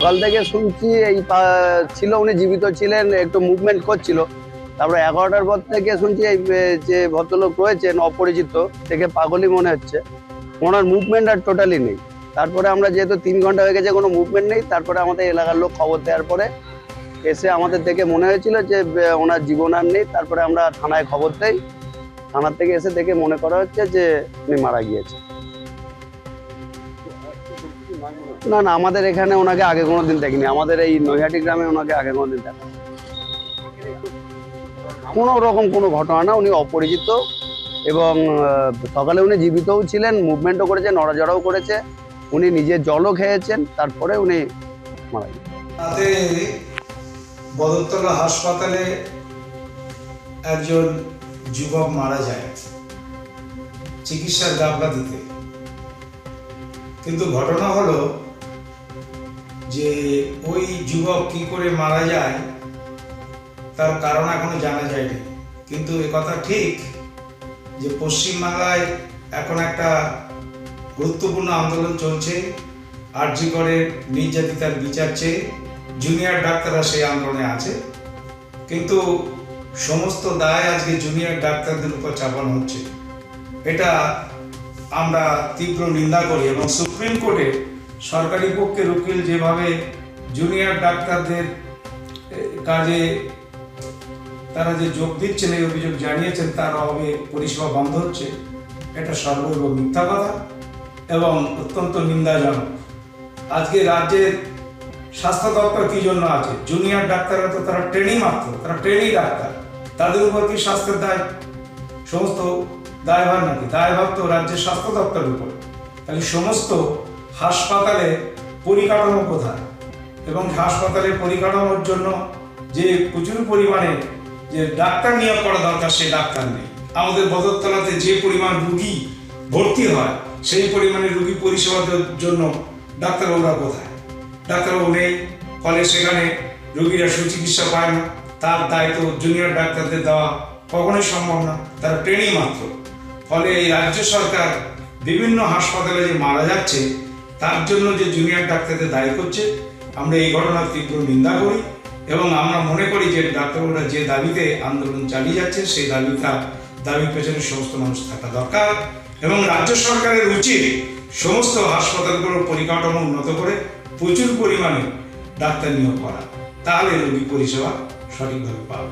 সকাল থেকে শুনছি এই ছিল উনি জীবিত ছিলেন, একটু মুভমেন্ট করছিল। তারপরে এগারোটার পর থেকে শুনছি এই যে ভদ্রলোক রয়েছেন, অপরিচিত থেকে পাগলই মনে হচ্ছে। ওনার মুভমেন্ট আর টোটালি নেই। তারপরে আমরা যেহেতু তিন ঘণ্টা হয়ে গেছে, কোনো মুভমেন্ট নেই, তারপরে আমাদের এলাকার লোক খবর দেওয়ার পরে এসে আমাদের দেখে মনে হয়েছিল যে ওনার জীবন আর নেই। তারপরে আমরা থানায় খবর দেই। থানার থেকে এসে দেখে মনে করা হচ্ছে যে, উনি মারা গিয়েছে না না, আমাদের এখানে ওনাকে আগে কোনো দিন দেখিনি। আমাদের এই নৈহাটি গ্রামে ওনাকে আগে কোনোদিন দেখা কোনো রকম কোনো ঘটনা না, উনি অপরিচিত এবং সকালে উনি জীবিতও ছিলেন মুভমেন্টও করেছে নড়াচড়াও করেছে। উনি নিজে জলও খেয়েছেন, তারপরে উনি মারা গেছেন। তাতে বদরতলা হাসপাতালে একজন যুবক মারা যায়। চিকিৎসার গাফলাতিতে কিন্তু ঘটনা হলো যে ওই যুবক কি করে মারা যায়, তার কারণ এখনও জানা যায়নি। কিন্তু এ কথা ঠিক যে পশ্চিমবাংলায় এখন একটা গুরুত্বপূর্ণ আন্দোলন চলছে, আরজি করে নির্যাতিতার বিচার চেয়ে জুনিয়র ডাক্তাররা সেই আন্দোলনে আছে। কিন্তু সমস্ত দায় আজকে জুনিয়র ডাক্তারদের উপর চাপানো হচ্ছে। এটা আমরা তীব্র নিন্দা করি এবং সুপ্রিম কোর্টে সরকারি পক্ষের উকিল যেভাবে জুনিয়র ডাক্তারদের কাজে তারা যে যোগ দিচ্ছেন, এই অভিযোগ জানিয়েছেন, তার অভাবে পরিষেবা বন্ধ হচ্ছে, এটা সর্বৈব মিথ্যা কথা এবং অত্যন্ত নিন্দাজনক। আজকে রাজ্যের স্বাস্থ্য দপ্তর কি জন্য আছে? জুনিয়র ডাক্তাররা তো তারা ট্রেনিং মাত্র, তারা ট্রেনিং ডাক্তার। তাদের উপর কি স্বাস্থ্যের দায়? সমস্ত দায়ভার নাকি? দায়ভার তো রাজ্যের স্বাস্থ্য দপ্তরের উপর। তাহলে সমস্ত হাসপাতালে পরিকাঠামো কোথায়? এবং হাসপাতালে পরিকাঠামোর জন্য যে প্রচুর পরিমাণে যে ডাক্তার নিয়োগ করা দরকার সেই ডাক্তার নেই। আমাদের বদরতলাতে যে পরিমাণ রুগী ভর্তি হয়, সেই পরিমাণে রুগী পরিষেবার জন্য ডাক্তারবাবুরা কোথায়? ডাক্তারবাবু নেই, ফলে সেখানে রুগীরা সুচিকিৎসা পায় না। তার দায়িত্ব জুনিয়র ডাক্তারদের দেওয়া কখনোই সম্ভব না। তারা ট্রেনিং মাত্র। ফলে এই রাজ্য সরকার বিভিন্ন হাসপাতালে যে মারা যাচ্ছে, তার জন্য যে জুনিয়র ডাক্তারদের দায়ী করছে, আমরা এই ঘটনার তীব্র নিন্দা করি এবং আমরা মনে করি যে ডাক্তারবাবুরা যে দাবিতে আন্দোলন চালিয়ে যাচ্ছে সেই দাবিটা, দাবির পেছনে সমস্ত মানুষ থাকা দরকার এবং রাজ্য সরকারের উচিত সমস্ত হাসপাতালগুলোর পরিকাঠামো উন্নত করে প্রচুর পরিমাণে ডাক্তার নিয়োগ করা। তাহলে রোগী পরিষেবা সঠিকভাবে পাবে।